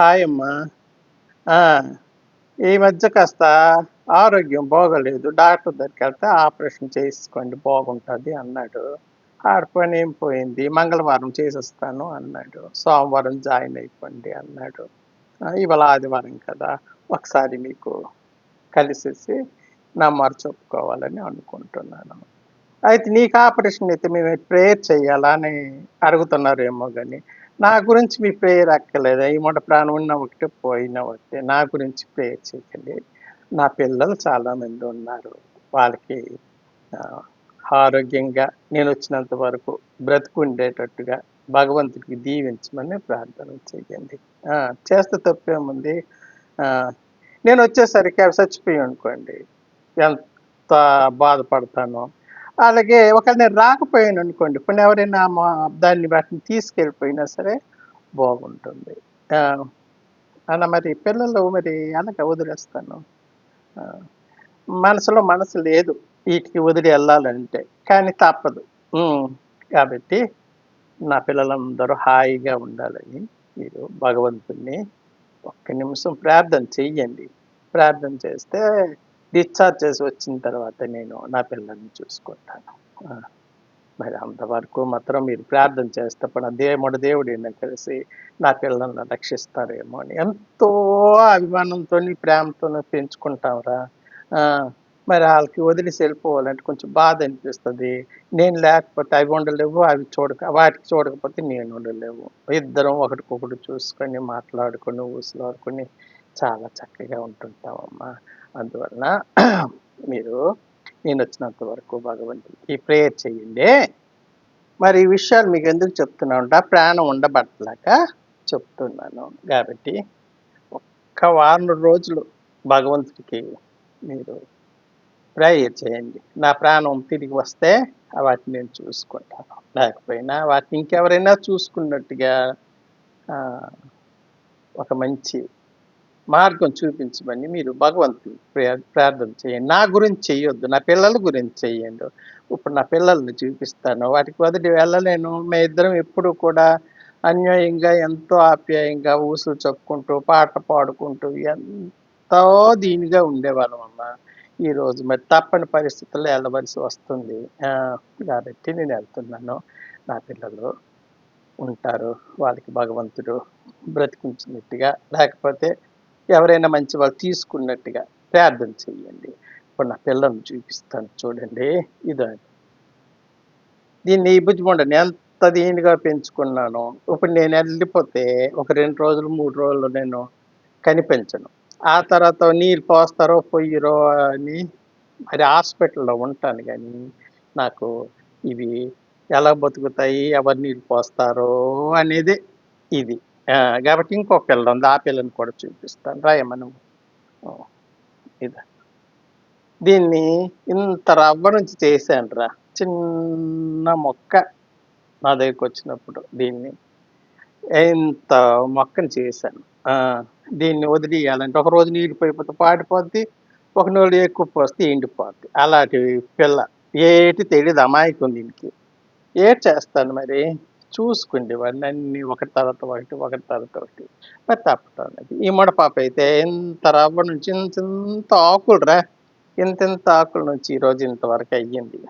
Hi అమ్మా ఈ మధ్య కాస్త ఆరోగ్యం బాగోలేదు. డాక్టర్ దగ్గరికి వెళ్తే ఆపరేషన్ చేసుకోండి బాగుంటుంది అన్నాడు. ఆడ పని ఏం పోయింది? మంగళవారం చేసేస్తాను అన్నాడు. సోమవారం జాయిన్ అయిపోండి అన్నాడు. ఇవాళ ఆదివారం కదా ఒకసారి మీకు కలిసేసి నా మరి చెప్పుకోవాలని అనుకుంటున్నాను. అయితే నీకు ఆపరేషన్ అయితే మేము ప్రేయర్ చేయాలా అని అడుగుతున్నారేమో కానీ నా గురించి మీ ప్రేయర్ అక్కర్లేదు. ఈ మొట ప్రాణం ఉన్న ఒకటే పోయిన ఒకటే నా గురించి ప్రేయర్ చేయకండి నా పిల్లలు చాలామంది ఉన్నారు. వాళ్ళకి ఆరోగ్యంగా నేను వచ్చినంత వరకు బ్రతుకుండేటట్టుగా భగవంతుడికి దీవించమని ప్రార్థన చేయండి. చేస్తే తప్పేముంది? నేను వచ్చేసరికి అవి చచ్చిపోయి అనుకోండి. ఎంత బాధపడతానో. అలాగే ఒకవేళ నేను రాకపోయాను అనుకోండి ఇప్పుడు ఎవరైనా మా దాన్ని వాటిని తీసుకెళ్ళిపోయినా సరే బాగుంటుంది. అన్న అలా మరి పిల్లలు మరి వెనక వదిలేస్తాను. మనసులో మనసు లేదు వీటికి వదిలి వెళ్ళాలంటే కానీ తప్పదు. కాబట్టి నా పిల్లలందరూ హాయిగా ఉండాలని మీరు భగవంతుణ్ణి ఒక్క నిమిషం ప్రార్థన చెయ్యండి. ప్రార్థన చేస్తే డిశ్చార్జ్ చేసి వచ్చిన తర్వాత నేను నా పిల్లల్ని చూసుకుంటాను. మరి అంతవరకు మాత్రం మీరు ప్రార్థన చేస్తే పని దేవుడు దేవుడు నేను కలిసి నా పిల్లల్ని రక్షిస్తారేమో అని ఎంతో అభిమానంతో ప్రేమతో పెంచుకుంటాంరా మరి వాళ్ళకి వదిలేసి వెళ్ళిపోవాలంటే కొంచెం బాధ అనిపిస్తుంది. నేను లేకపోతే అవి ఉండలేవు అవి చూడక వాటికి చూడకపోతే నేను ఉండలేవు. ఇద్దరం ఒకటికొకటి చూసుకొని మాట్లాడుకొని ఊసులాడుకొని చాలా చక్కగా ఉంటుంటామమ్మా అందువలన మీరు నేను వచ్చినంత వరకు భగవంతుడికి ప్రేయర్ చేయండి. మరి ఈ విషయాలు మీకు ఎందుకు చెప్తున్నా ఉంటా? ప్రాణం ఉండబట్టలేక చెప్తున్నాను. కాబట్టి ఒక్క వారం రోజులు భగవంతుడికి మీరు ప్రేయర్ చేయండి. నా ప్రాణం తిరిగి వస్తే వాటిని నేను చూసుకుంటాను. లేకపోయినా వాటిని ఇంకెవరైనా చూసుకున్నట్టుగా ఒక మంచి మార్గం చూపించమని మీరు భగవంతుని ప్రార్థన చేయండి. నా గురించి చేయొద్దు నా పిల్లల గురించి చేయండి ఇప్పుడు నా పిల్లల్ని చూపిస్తాను. వాటికి వదిలి వెళ్ళలేను. మే ఇద్దరం ఎప్పుడు కూడా అన్యాయంగా ఎంతో ఆప్యాయంగా ఊసులు చెప్పుకుంటూ పాట పాడుకుంటూ ఎంతో దీనిగా ఉండేవాళ్ళం అమ్మ. ఈరోజు మరి తప్పని పరిస్థితుల్లో వెళ్ళవలసి వస్తుంది. కాబట్టి నేను వెళ్తున్నాను. నా పిల్లలు ఉంటారు. వాళ్ళకి భగవంతుడు బ్రతికించినట్టుగా. లేకపోతే ఎవరైనా మంచి వాళ్ళు తీసుకున్నట్టుగా ప్రార్థన చెయ్యండి. ఇప్పుడు నా పిల్లల్ని చూపిస్తాను చూడండి. ఇదో దీన్ని ఈ ఎంత దీనిగా పెంచుకున్నాను ఇప్పుడు నేను వెళ్ళిపోతే ఒక రెండు రోజులు మూడు రోజులు నేను కనిపించను. ఆ తర్వాత నీళ్ళు పోస్తారో పొయ్యిరో అని మరి హాస్పిటల్లో ఉంటాను కానీ నాకు ఇవి ఎలా బతుకుతాయి ఎవరు నీళ్ళు పోస్తారో అనేది ఇది. కాబట్టి ఇంకో పిల్ల ఉంది. ఆ పిల్లని కూడా చూపిస్తాను. రాయ మనం ఇది. దీన్ని ఇంత రవ్వ నుంచి చేశాను రా. చిన్న మొక్క నా దగ్గరికి వచ్చినప్పుడు దీన్ని. ఇంత మొక్కను చేశాను. దీన్ని వదిలేయాలంటే ఒక రోజు నీళ్ళు పోయిపోతే పాడిపోద్ది ఒక నోళ్ళు ఎక్కువ పోస్తే ఎండిపోద్ది. అలాంటి పిల్ల ఏటి తెలియదు అమాయకం దీనికి. ఏం చేస్తాను మరి? చూసుకోండి. వాడిని అన్ని ఒకటి తర్వాత ఒకటి ఒకటి తర్వాత ఒకటి. మరి తప్పుతాను ఈ మడ పాప అయితే ఇంత రవ్వ నుంచి ఇంత ఇంత ఆకులు రా ఇంత ఇంత ఆకుల నుంచి ఈరోజు ఇంతవరకు అయ్యింది.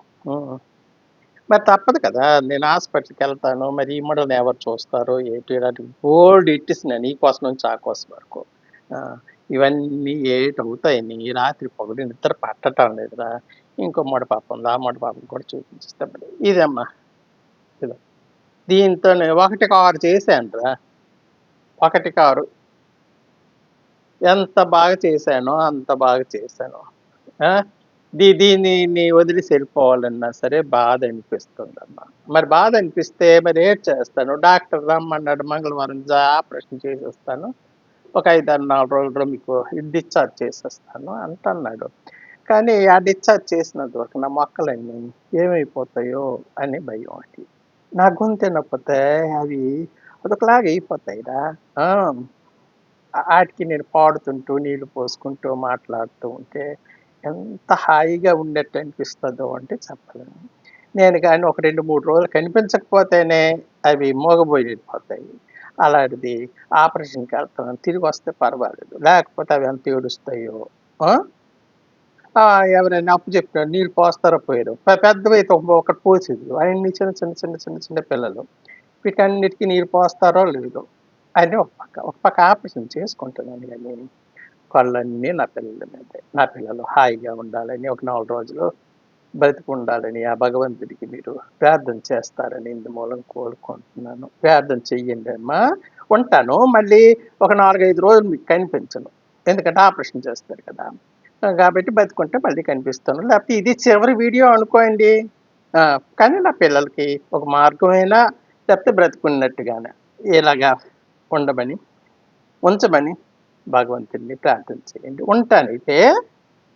మరి తప్పదు కదా. నేను హాస్పిటల్కి వెళ్తాను. మరి ఈ మోడల్ని ఎవరు చూస్తారు? ఏంటి? ఇలాంటి గోల్డ్ ఇట్టిసిన నీ కోసం నుంచి ఆ కోసం వరకు. ఇవన్నీ ఏటి అవుతాయి? నీ రాత్రి పొగడు నిద్ర పట్టడం లేదురా. ఇంకో మొడ పాప ఉంది. ఆ మొడ పాపను కూడా చూపించిస్తాం మరి ఇదమ్మా. ఇదో. దీంతో ఒకటి కారు చేశాను రా ఒకటి కారు. ఎంత బాగా చేశానో అంత బాగా చేశాను. దీ దీన్ని నీ వెళ్ళిపోవాలన్నా సరే బాధ అనిపిస్తుందమ్మా. మరి బాధ అనిపిస్తే మరి ఏం చేస్తాను? డాక్టర్ రమ్మన్నాడు మంగళవారం జా ఆపరేషన్ చేసేస్తాను. ఒక ఐదు ఆరు నాలుగు రోజుల్లో మీకు డిశ్చార్జ్ చేసేస్తాను అంటున్నాడు. కానీ ఆ డిశ్చార్జ్ చేసిన వరకు నా మొక్కలన్నీ ఏమైపోతాయో అని భయం అది. నా గొంతు నొప్పితే అవి అదొకలాగా అయిపోతాయిరా. వాటికి నేను పాడుతుంటూ నీళ్ళు పోసుకుంటూ మాట్లాడుతూ ఉంటే ఎంత హాయిగా ఉండేట్టు అనిపిస్తుందో అంటే చెప్పలేను. నేను కానీ ఒక రెండు మూడు రోజులు కనిపించకపోతేనే అవి మోగబోయిపోతాయి. అలాంటిది ఆపరేషన్కి వెళ్తాను. తిరిగి వస్తే పర్వాలేదు. లేకపోతే అవి ఎంత ఏడుస్తాయో ఎవరైనా అప్పు చెప్పినారు నీళ్ళు పోస్తారో పోయారు. పెద్దవి అయితే ఒకటి పోసేది. అవన్నీ చిన్న చిన్న చిన్న చిన్న చిన్న పిల్లలు. వీటన్నిటికీ నీరు పోస్తారో లేదో. అని ఒక పక్క ఒక పక్క ఆపరేషన్ చేసుకుంటున్నాను కానీ కళ్ళన్నీ నా పిల్లల మీద. నా పిల్లలు హాయిగా ఉండాలని ఒక నాలుగు రోజులు బ్రతికి ఉండాలని ఆ భగవంతుడికి మీరు ప్రార్థన చేస్తారని ఇందు మూలం కోరుకుంటున్నాను. ప్రార్థన చెయ్యండి అమ్మా. ఉంటాను. మళ్ళీ ఒక నాలుగైదు రోజులు మీకు కనిపించను. ఎందుకంటే ఆపరేషన్ చేస్తారు కదా. కాబట్టి బతుకుంటే మళ్ళీ కనిపిస్తాను. లేకపోతే ఇది చివరి వీడియో అనుకోండి. కానీ నా పిల్లలకి ఒక మార్గమైనా? లేకపోతే బ్రతుకున్నట్టుగానే? ఇలాగా ఉండమని ఉంచమని భగవంతుడిని ప్రార్థన చేయండి. ఉంటానైతే